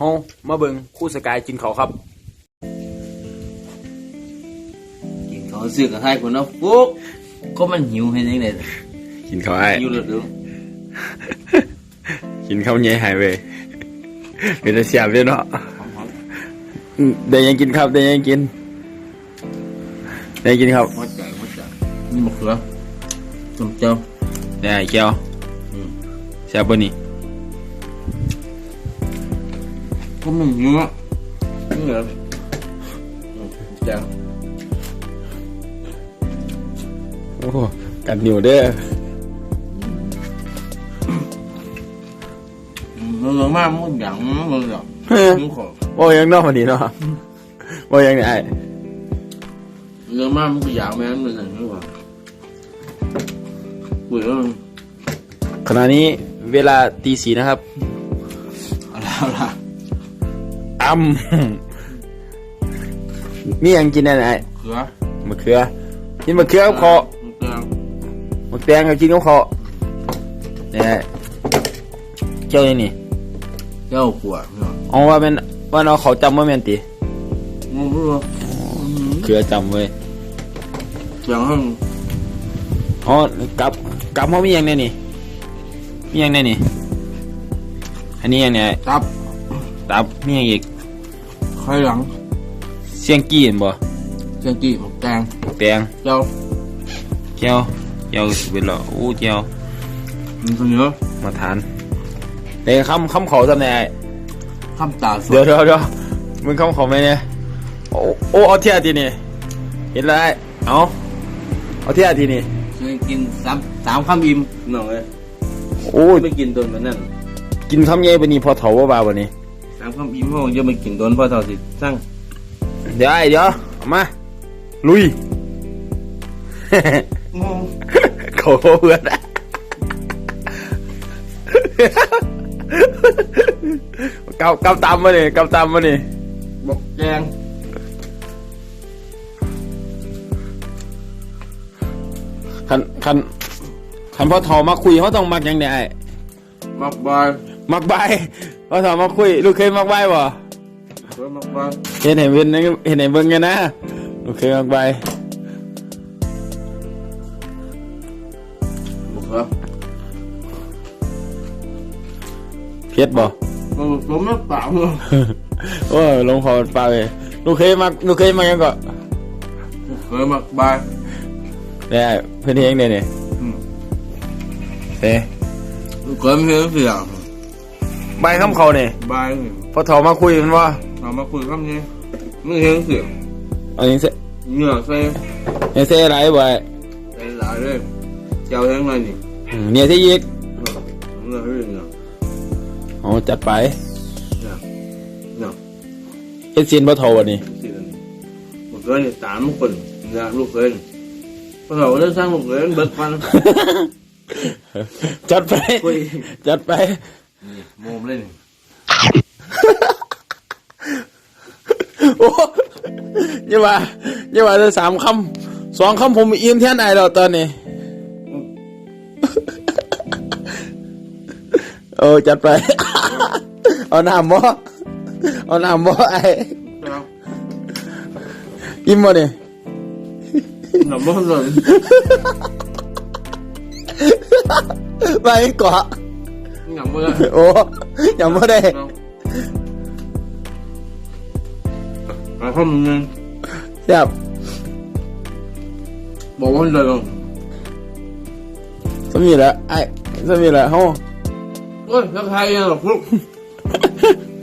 เฮามาเบิ่งคู่สกายกินเขาวครับ กินเขาซื้อกับให้คนนะฟุกก็มันหิวให้ยังไงกินเขาวไอ้หิวเลยเดี๋ยวกินข้าวเหนียวหายเว้ยเป็นตาเสียบเลยเนาะหอมอืมได้ยังกินครับได้ยังกินได้กินครับๆหัวใจหัวใจนี่มะเขือต้มเจ้าได้เกียวอืมเสียบปนี่ ก็มันหิวอะนี่เหรออืมเจ้าโอ้โหกัดนิ้วเด้ออืมมันเหลือมากมันอย่างมันเหลือเฮ้ยหิวขอโอ้ยังนอกมาดีเนาะโอ้ยังไงไอ้เหลือมากมันก็อยากแม่มันเลยหิวอะเบื่อมันขณะนี้เวลาตีสีนะครับเอาละเอาละอ้ำมียังกินได้ไหนไอ้เขือมะเขือ กินมะเขือกับคอมะเขือมะแตงกับกินกับคอเนี่ยเจ้านี่นี่เจ้าขวดเนาะเอาว่าเป็นว่าเราเขาจำว่าแมนติมันรู้ว่าเขือจำเว้ยเสียงให้อ๋อกับกับเขามีอย่างแน่นี่มีอย่างแน่นี่ อันนี้อย่างเนี้ยตับ ตับมีอย่างอีก ไข่หลังเสียงกี้เห็นบ่เจียงจีหมกแตงแตงเจ้าเจียวเจียวสิเป็นเหรอโอ้เจียวมันเสนอมาทานเด็กคำคำเขาจำได้ไอ้ข้ามตาสเดี๋ยวดเดี๋ยวเดี๋ยวมึงคำเขาไหมเนี่ยโอ้โอ้เอาเทียทีนี่เห็นแล้วไอ้เอาเอาเทียทีนี่เคยกินสามสามคำอิ่มหน่อยโอ้ยไม่กินตนมันนั่นกินคำใหญ่ปานนี้พอเถาว่าบาปานนี้สามคำอิ่มเขาจะไม่กินตนเพราะเท่าสิสร้างเดี๋ยวไอ้เดี๋ยวเอามา ลุย งงเขาเพื่อนอะกำกำตามมาเนี่ยกำตามมาเนี่ยบกแดงคันคันคันพ่อทอมาคุยเขาต้องมักหยังไงไอ้ มักบาย มักใบพ่อทอมาคุย ลูกเคยมักใบบ่เคยมักบายเห็นเห็นเบิ่งนะเห็นเห็นเบิ่งกันนะลูกเคยมักใบบกเหรอเพียดบ่มันผมไม่เปล่าเลยโอ้ยลงคอปลาเลยลูกเคยมักลูกเคยมักหยังก็เคยมักบายเนี่ยเพื่อนเองเนี่ยเนี่ยอืมเอ๊ะเคยไม่เคยเสียง ใบคำเขาเนี่ยบายนี่พอถอมาคุยมันว่าเอามาคุยคำนี้ไม่เห็นเสียงอันนี้เสเหงื่อใส่เนี่ยเสอะไรบ่อยใส่หลายเลยเจ้าแห้งเลยนี่อืมเนี่ยที่ยิกเหงื่อเรื่องเนาะอ๋อจัดไปเนี่ยเนี่ยเอ็ดซีนพอถอวันนี้สินั่นมันเคยสามคนนะลูกเคยพอเราได้สร้างลูกเคยเบิกฟันจัดไป คุย จัดไป นี่โมมเลยนี่โอ้ยาว่าอย่าว่าจะสามคำสองคำผมอิ่มแท่นไอแล้วตอนนี้ โอ้จัดไป เอาน้ำบ่เอาน้ำบ่ไอครับอิ่มบ่เนี่ยหนักมากเลยไปเกาะ หนักมากเลยโอ้ยังไม่ได้เอาข้อมือเงินแซ่บบอกว่าเลยสมีแหละไอ้สมีแหละเฮาเฮ้ยทักทายยังหรอพวก